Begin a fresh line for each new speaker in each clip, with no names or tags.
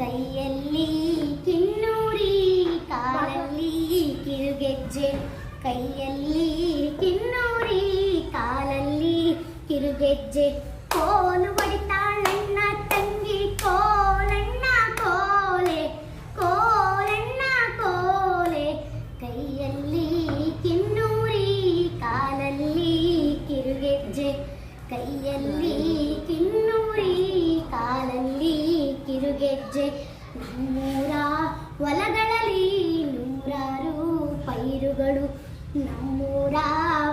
ಕೈಯಲ್ಲಿ ಕಿನ್ನೂರಿ ಕಾಲಲ್ಲಿ ಕಿರುಗೆಜ್ಜೆ ಕೈಯಲ್ಲಿ ಕಿನ್ನೂರಿ ಕಾಲಲ್ಲಿ ಕಿರುಗೆಜ್ಜೆ ಕೋಲು ಹೊಡಿತಾಳಣ್ಣ ತಂಗಿ ಕೋಲಣ್ಣ ಕೋಲೆ ಕೋಲಣ್ಣ ಕೋಲೆ ಕೈಯಲ್ಲಿ ಕಿನ್ನೂರಿ ಕಾಲಲ್ಲಿ ಕಿರುಗೆಜ್ಜೆ ಕೈಯಲ್ಲಿ ಕಿನ್ನೂರಿ ಕಾಲಲ್ಲಿ ಕಿರುಗೆಜ್ಜೆ ನಮ್ಮೂರ ಹೊಲಗಳಲ್ಲಿ ನೂರಾರು ಪೈರುಗಳು. ನಮ್ಮೂರ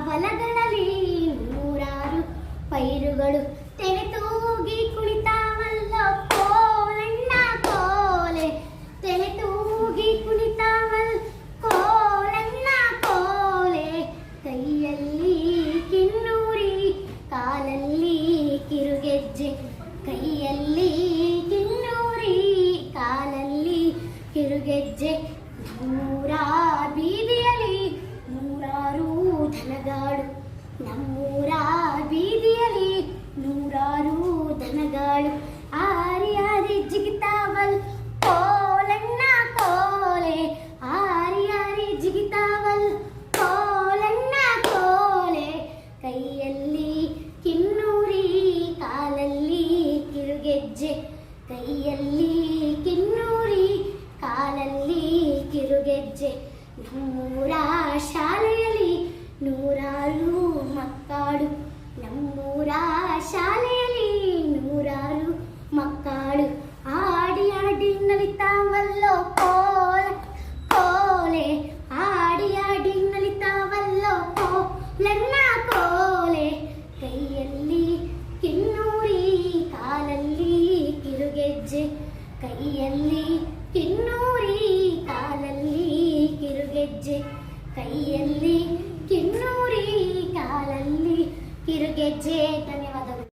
ಹೊಲಗಳಲ್ಲಿ ನೂರಾರು ಪೈರುಗಳು. ತೆನೆ ತೂಗಿ ಕುಳಿತಾವಲ್ಲ ಕೋಲಣ್ಣ ಕೋಲೆ. ತೆನೆ ತೂಗಿ ಕುಳಿತಾವಲ್ ಕೋಲಣ್ಣ ಕೋಲೆ. ಕೈಯಲ್ಲಿ ಕಿನ್ನೂರಿ, ಕಾಲಲ್ಲಿ ಕಿರುಗೆಜ್ಜೆ. ಕೈಯಲ್ಲಿ ಕಿರುಗೆಜ್ಜೆ ನಮ್ಮೂರ ಬೀದಿಯಲ್ಲಿ, ನೂರಾರು ದನಗಾಡು ನಮ್ಮೂರ ಬೀದಿಯಲ್ಲಿ ನೂರಾರು ದನಗಾಳು. ಆರಿ ಆರಿ ಜಿಗಿತಾವಲ್, ಕೋಲಣ್ಣ ಕೋಲೆ. ಆರಿ ಆರಿ ಜಿಗಿತಾವಲ್, ಕೋಲಣ್ಣ ಕೋಲೆ. ಕೈಯಲ್ಲಿ ಕಿನ್ನೂರಿ, ಕಾಲಲ್ಲಿ ಕಿರುಗೆಜ್ಜೆ. ಕೈಯಲ್ಲಿ ಕಿರುಗೆಜ್ಜೆ ನಮ್ಮೂರ ಶಾಲೆಯಲ್ಲಿ ನೂರಾರು ಮಕ್ಕಳು ನಮ್ಮೂರ ಶಾಲೆಯಲ್ಲಿ ನೂರಾರು ಮಕ್ಕಳು ಆಡಿ ಆಡಿ ನಲಿತಾವಲ್ಲೋ ಕೋಲ ಕೋಲೆ ಆಡಿ ಆಡಿ ನಲಿತಾವಲ್ಲೋ ಕೋಲನ್ನ ಕೋಲೆ ಕೈಯಲ್ಲಿ ಕಿನ್ನೂರಿ ಕಾಲಲ್ಲಿ ಕಿರುಗೆಜ್ಜೆ ಕೈಯಲ್ಲಿ ಕೈಯಲ್ಲಿ ಕಿನ್ನೂರಿ ಕಾಲಲ್ಲಿ ಕಿರುಗೆಜ್ಜೆ ಧನ್ಯವಾದಗಳು.